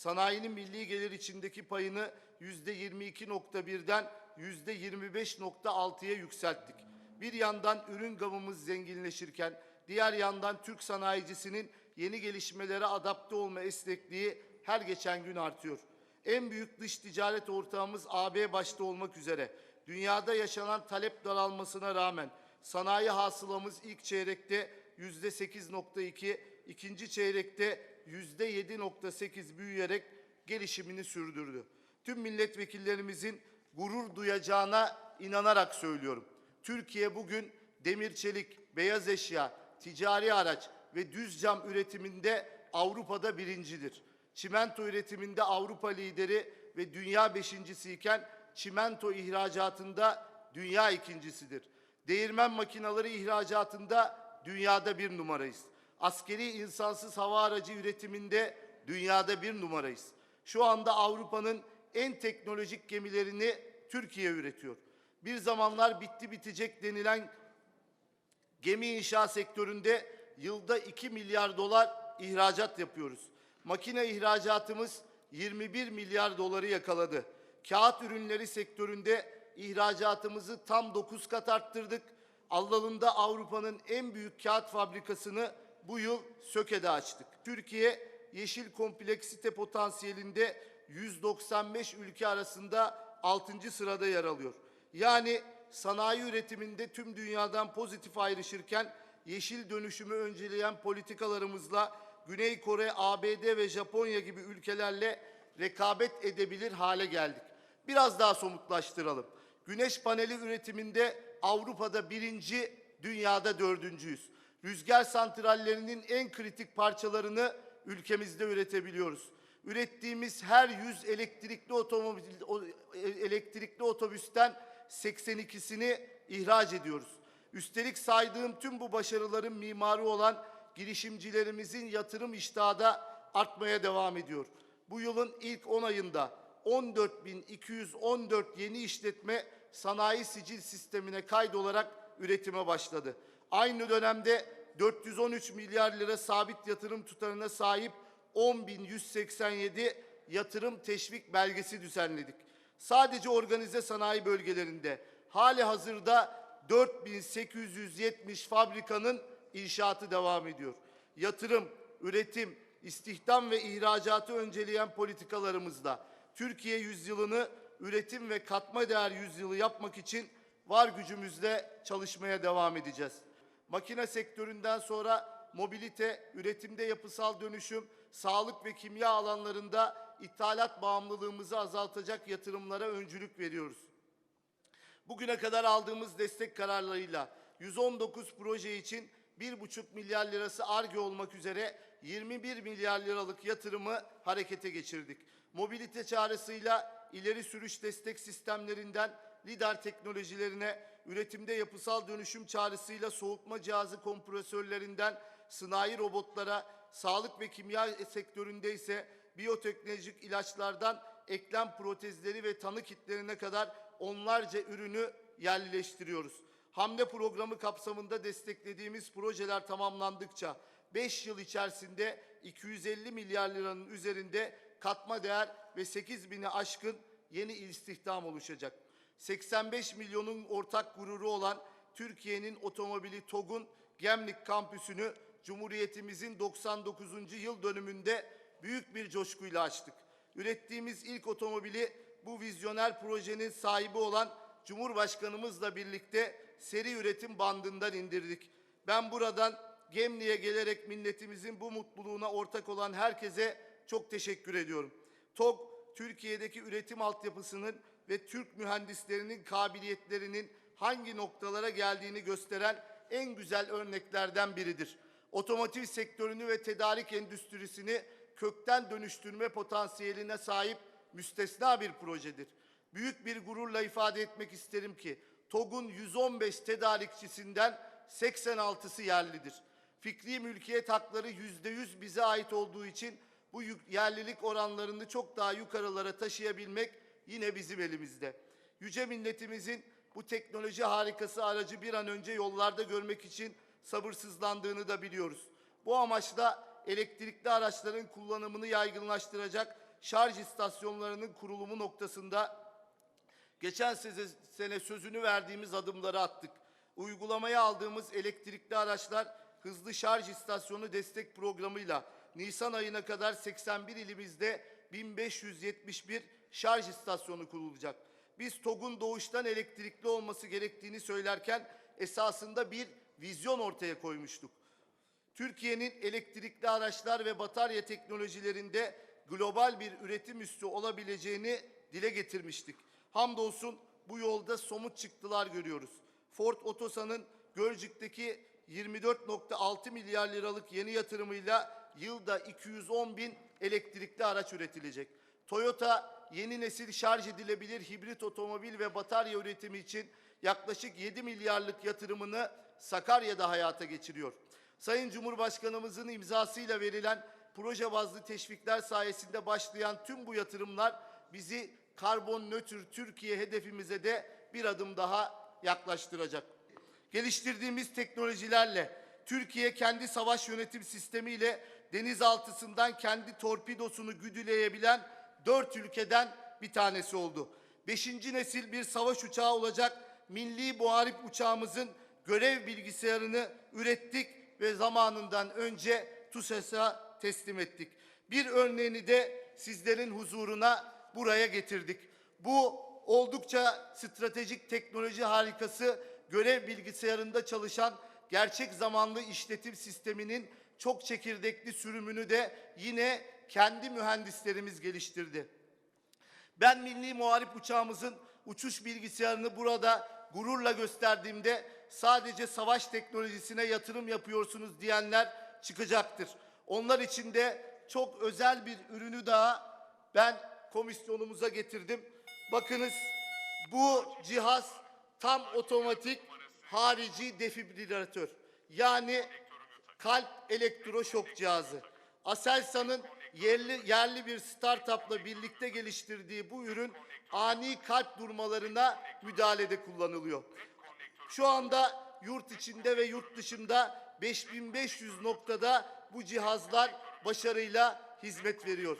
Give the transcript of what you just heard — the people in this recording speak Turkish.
sanayinin milli gelir içindeki payını yüzde 22.1'den yüzde 25.6'ya yükselttik. Bir yandan ürün gamımız zenginleşirken diğer yandan Türk sanayicisinin yeni gelişmelere adapte olma esnekliği her geçen gün artıyor. En büyük dış ticaret ortağımız AB başta olmak üzere dünyada yaşanan talep daralmasına rağmen sanayi hasılamız ilk çeyrekte yüzde 8.2, ikinci çeyrekte yüzde 7.8 büyüyerek gelişimini sürdürdü. Tüm milletvekillerimizin gurur duyacağına inanarak söylüyorum. Türkiye bugün demir çelik, beyaz eşya, ticari araç ve düz cam üretiminde Avrupa'da birincidir. Çimento üretiminde Avrupa lideri ve dünya beşincisiyken çimento ihracatında dünya ikincisidir. Değirmen makinaları ihracatında dünyada bir numarayız. Askeri insansız hava aracı üretiminde dünyada bir numarayız. Şu anda Avrupa'nın en teknolojik gemilerini Türkiye üretiyor. Bir zamanlar bitti bitecek denilen gemi inşa sektöründe yılda 2 milyar dolar ihracat yapıyoruz. Makine ihracatımız 21 milyar doları yakaladı. Kağıt ürünleri sektöründe ihracatımızı tam 9 kat arttırdık. Allalında Avrupa'nın en büyük kağıt fabrikasını bu yıl Söke'de açtık. Türkiye yeşil kompleksite potansiyelinde 195 ülke arasında 6. sırada yer alıyor. Yani sanayi üretiminde tüm dünyadan pozitif ayrışırken yeşil dönüşümü önceleyen politikalarımızla Güney Kore, ABD ve Japonya gibi ülkelerle rekabet edebilir hale geldik. Biraz daha somutlaştıralım. Güneş paneli üretiminde Avrupa'da birinci, dünyada dördüncüyüz. Rüzgar santrallerinin en kritik parçalarını ülkemizde üretebiliyoruz. Ürettiğimiz her 100 elektrikli otomobil e- elektrikli otobüsten 82'sini ihraç ediyoruz. Üstelik saydığım tüm bu başarıların mimarı olan girişimcilerimizin yatırım iştahı da artmaya devam ediyor. Bu yılın ilk 10 ayında 14.214 yeni işletme sanayi sicil sistemine kaydolarak üretime başladı. Aynı dönemde 413 milyar lira sabit yatırım tutarına sahip 10.187 yatırım teşvik belgesi düzenledik. Sadece organize sanayi bölgelerinde hali hazırda 4870 fabrikanın inşaatı devam ediyor. Yatırım, üretim, istihdam ve ihracatı önceleyen politikalarımızla Türkiye yüzyılını üretim ve katma değer yüzyılı yapmak için var gücümüzle çalışmaya devam edeceğiz. Makine sektöründen sonra mobilite, üretimde yapısal dönüşüm, sağlık ve kimya alanlarında ithalat bağımlılığımızı azaltacak yatırımlara öncülük veriyoruz. Bugüne kadar aldığımız destek kararlarıyla 119 proje için 1,5 milyar lirası ARGE olmak üzere 21 milyar liralık yatırımı harekete geçirdik. Mobilite çağrısıyla ileri sürüş destek sistemlerinden lider teknolojilerine, üretimde yapısal dönüşüm çağrısıyla soğutma cihazı kompresörlerinden sanayi robotlara, sağlık ve kimya sektöründe ise biyoteknolojik ilaçlardan eklem protezleri ve tanı kitlerine kadar onlarca ürünü yerleştiriyoruz. Hamle programı kapsamında desteklediğimiz projeler tamamlandıkça 5 yıl içerisinde 250 milyar liranın üzerinde katma değer ve 8 bini aşkın yeni istihdam oluşacak. 85 milyonun ortak gururu olan Türkiye'nin otomobili TOG'un Gemlik kampüsünü Cumhuriyetimizin 99. yıl dönümünde büyük bir coşkuyla açtık. Ürettiğimiz ilk otomobili bu vizyoner projenin sahibi olan Cumhurbaşkanımızla birlikte seri üretim bandından indirdik. Ben buradan Gemli'ye gelerek milletimizin bu mutluluğuna ortak olan herkese çok teşekkür ediyorum. TOG, Türkiye'deki üretim altyapısının ve Türk mühendislerinin kabiliyetlerinin hangi noktalara geldiğini gösteren en güzel örneklerden biridir. Otomotiv sektörünü ve tedarik endüstrisini kökten dönüştürme potansiyeline sahip müstesna bir projedir. Büyük bir gururla ifade etmek isterim ki TOG'un 115 tedarikçisinden 86'sı yerlidir. Fikri mülkiyet hakları %100 bize ait olduğu için bu yerlilik oranlarını çok daha yukarılara taşıyabilmek yine bizim elimizde. Yüce milletimizin bu teknoloji harikası aracı bir an önce yollarda görmek için sabırsızlandığını da biliyoruz. Bu amaçla elektrikli araçların kullanımını yaygınlaştıracak şarj istasyonlarının kurulumu noktasında geçen sene, sözünü verdiğimiz adımları attık. Uygulamaya aldığımız elektrikli araçlar hızlı şarj istasyonu destek programıyla Nisan ayına kadar 81 ilimizde 1571 şarj istasyonu kurulacak. Biz TOG'un doğuştan elektrikli olması gerektiğini söylerken esasında bir vizyon ortaya koymuştuk. Türkiye'nin elektrikli araçlar ve batarya teknolojilerinde global bir üretim üssü olabileceğini dile getirmiştik. Hamdolsun bu yolda somut çıktılar görüyoruz. Ford Otosan'ın Gölcük'teki 24.6 milyar liralık yeni yatırımıyla yılda 210 bin elektrikli araç üretilecek. Toyota yeni nesil şarj edilebilir hibrit otomobil ve batarya üretimi için yaklaşık 7 milyarlık yatırımını Sakarya'da hayata geçiriyor. Sayın Cumhurbaşkanımızın imzasıyla verilen proje bazlı teşvikler sayesinde başlayan tüm bu yatırımlar bizi karbon nötr Türkiye hedefimize de bir adım daha yaklaştıracak. Geliştirdiğimiz teknolojilerle Türkiye kendi savaş yönetim sistemiyle denizaltısından kendi torpidosunu güdüleyebilen dört ülkeden bir tanesi oldu. Beşinci nesil bir savaş uçağı olacak milli muharip uçağımızın görev bilgisayarını ürettik ve zamanından önce TUSAS'a teslim ettik. Bir örneğini de sizlerin huzuruna buraya getirdik. Bu oldukça stratejik teknoloji harikası görev bilgisayarında çalışan gerçek zamanlı işletim sisteminin çok çekirdekli sürümünü de yine kendi mühendislerimiz geliştirdi. Ben milli muharip uçağımızın uçuş bilgisayarını burada gururla gösterdiğimde sadece savaş teknolojisine yatırım yapıyorsunuz diyenler çıkacaktır. Onlar için de çok özel bir ürünü daha ben komisyonumuza getirdim. Bakınız bu cihaz tam otomatik harici defibrilatör. Yani kalp elektroşok cihazı. Aselsan'ın yerli, yerli bir startupla birlikte geliştirdiği bu ürün ani kalp durmalarına müdahalede kullanılıyor. Şu anda yurt içinde ve yurt dışında 5500 noktada bu cihazlar başarıyla hizmet veriyor.